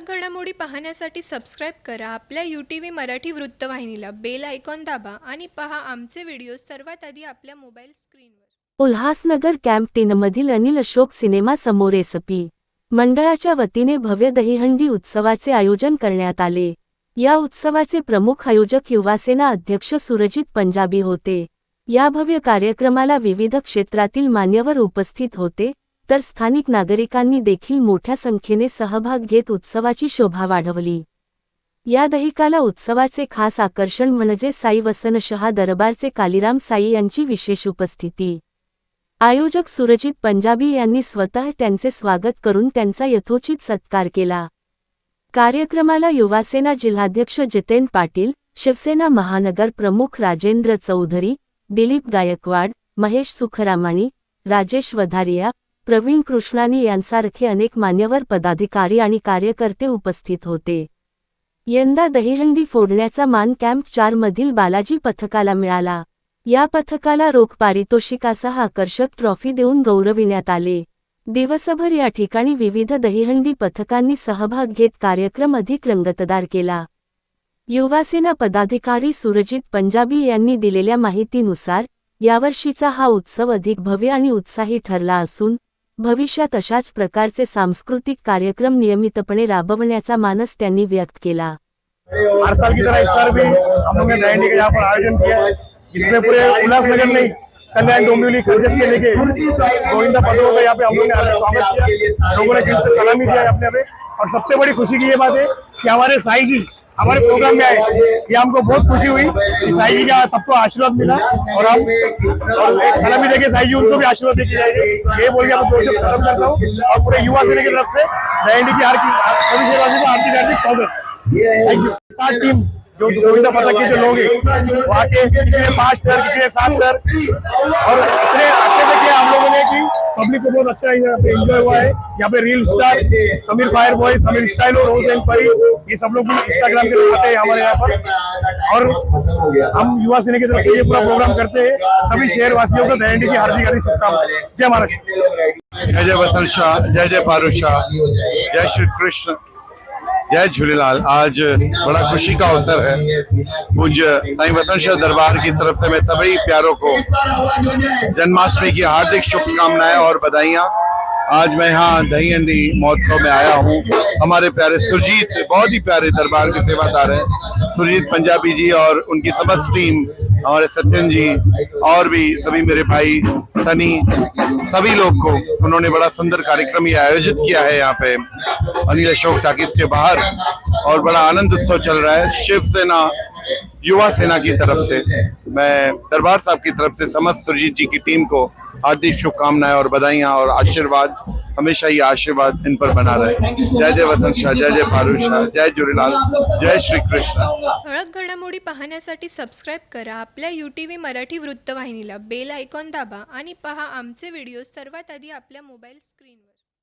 ठळक घडामोडी पाहण्यासाठी सबस्क्राईब करा. आपल्या यू टी व्ही मराठी वृत्तवाहिनीला बेल आयकॉन दाबा आणि पहा आमचे व्हिडिओ सर्वात आधी आपल्या मोबाईल स्क्रीनवर उल्हासनगर कॅम्प तीनमधील अनिल अशोक सिनेमा समोर एसपी मंडळाच्या वतीने भव्य दहीहंडी उत्सवाचे आयोजन करण्यात आले. या उत्सवाचे प्रमुख आयोजक युवासेना अध्यक्ष सुरजित पंजाबी होते. या भव्य कार्यक्रमाला विविध क्षेत्रातील मान्यवर उपस्थित होते. तर स्थानिक नागरिकांनी देखील मोठ्या संख्येने सहभाग घेत उत्सवाची शोभा वाढवली. या दहिकाला उत्सवाचे खास आकर्षण म्हणजे साई वसनशहा दरबारचे कालीराम साई यांची विशेष उपस्थिती. आयोजक सुरजित पंजाबी यांनी स्वतः त्यांचे स्वागत करून त्यांचा यथोचित सत्कार केला. कार्यक्रमाला युवासेना जिल्हाध्यक्ष जितेन पाटील शिवसेना महानगर प्रमुख राजेंद्र चौधरी दिलीप गायकवाड महेश सुखरामाणी राजेश वधारिया प्रवीण कृष्णानी यांसारखे अनेक मान्यवर पदाधिकारी आणि कार्यकर्ते उपस्थित होते. यंदा दहीहंडी फोडण्याचा मान कॅम्प चार मधील बालाजी पथकाला मिळाला. या पथकाला रोख पारितोषिकासह आकर्षक ट्रॉफी देऊन गौरविण्यात आले. दिवसभर या ठिकाणी विविध दहीहंडी पथकांनी सहभाग घेत कार्यक्रम अधिक रंगतदार केला. युवासेना पदाधिकारी सुरजित पंजाबी यांनी दिलेल्या माहितीनुसार यावर्षीचा हा उत्सव अधिक भव्य आणि उत्साही ठरला असून भविष्यात अशाच प्रकारचे सांस्कृतिक कार्यक्रम नियमितपणे राबवण्याचा मानस त्यांनी व्यक्त केला. हर साल की तरह इस बार भी हम लोग ने डायंडी का यहाँ पर आयोजन किया है जिसमें पूरे उल्लासनगर में कल्याण डोंबिवली खरजत के लेके गोविंदा पदों का यहाँ पे हम लोग ने स्वागत किया लोगों ने दिल से सलामी दिया अपने अपने और सबसे बड़ी खुशी की ये बात है कि हमारे साई जी हमारे प्रोग्राम में आए ये हमको बहुत खुशी हुई कि साई जी का सबको आशीर्वाद मिला और हम और एक सलामी देके साई जी उनको भी आशीर्वाद देके जाएँगे ये बोल के दो खत्म करता हूँ और पूरे युवा सेना की तरफ़ से डायंडी की हार की सभी सेवासी को हार्दिक हार्दिक स्वागत थैंक यू सात टीम जो गोविंदा पथक के जो लोग हैं, वहाँ के किसी ने पाँच प्लेयर किसी ने सात प्लेयर और इतने अच्छे से किया हम लोगों पब्लिक को बहुत अच्छा यहाँ पे एंजॉय हुआ है। यहाँ पे reel star Sameer fire boy Sameer style और रोज एंड परी ये सब लोग भी इंस्टाग्राम के लोग आते हैं हमारे यहाँ पर। और हम युवा सेना की तरफ़ से ये पूरा प्रोग्राम करते हैं। सभी शहर वासियों को दहंडी की हार्दिक हार्दिक शुभकामनाएँ। जय महाराष्ट्र। जय जय वसल शाह, जय जय पारू शाह, जय श्री कृष्ण। जय झूलेलाल। आज बड़ा खुशी का अवसर है। पूज्य साईं वसंत दरबार की तरफ़ से मैं सभी प्यारों को जन्माष्टमी की हार्दिक शुभकामनाएँ और बधाइयाँ। आज मैं यहाँ दही हंडी महोत्सव में आया हूँ। हमारे प्यारे सुरजीत, बहुत ही प्यारे दरबार के सेवादार हैं। सुरजीत पंजाबी जी और उनकी समस्त टीम हमारे सत्यन जी और भी सभी मेरे भाई सनी सभी लोग को उन्होंने बड़ा सुंदर कार्यक्रम ये आयोजित किया है यहाँ पे। अनिल अशोक टाकिस के बाहर और बड़ा आनंद उत्सव चल रहा है। शिवसेना युवा सेना की तरफ़ से। मैं दरबार साहब की तरफ़ से समस्त सुरजीत जी की टीम को हार्दिक शुभकामनाएँ और बधाइयाँ और आशीर्वाद हमेशा ये आशीर्वाद इन पर बना रहे। जय जय वसंत शाह जय जय फारू शाह जय झूलेलाल जय श्री कृष्ण। ठळक घडामोडी पाहण्यासाठी सबस्क्राईब करा. आपल्या यू टी व्ही मराठी वृत्तवाहिनीला बेल आयकॉन दाबा आणि पहा आमचे व्हिडिओ सर्वात आधी आपल्या मोबाईल स्क्रीनवर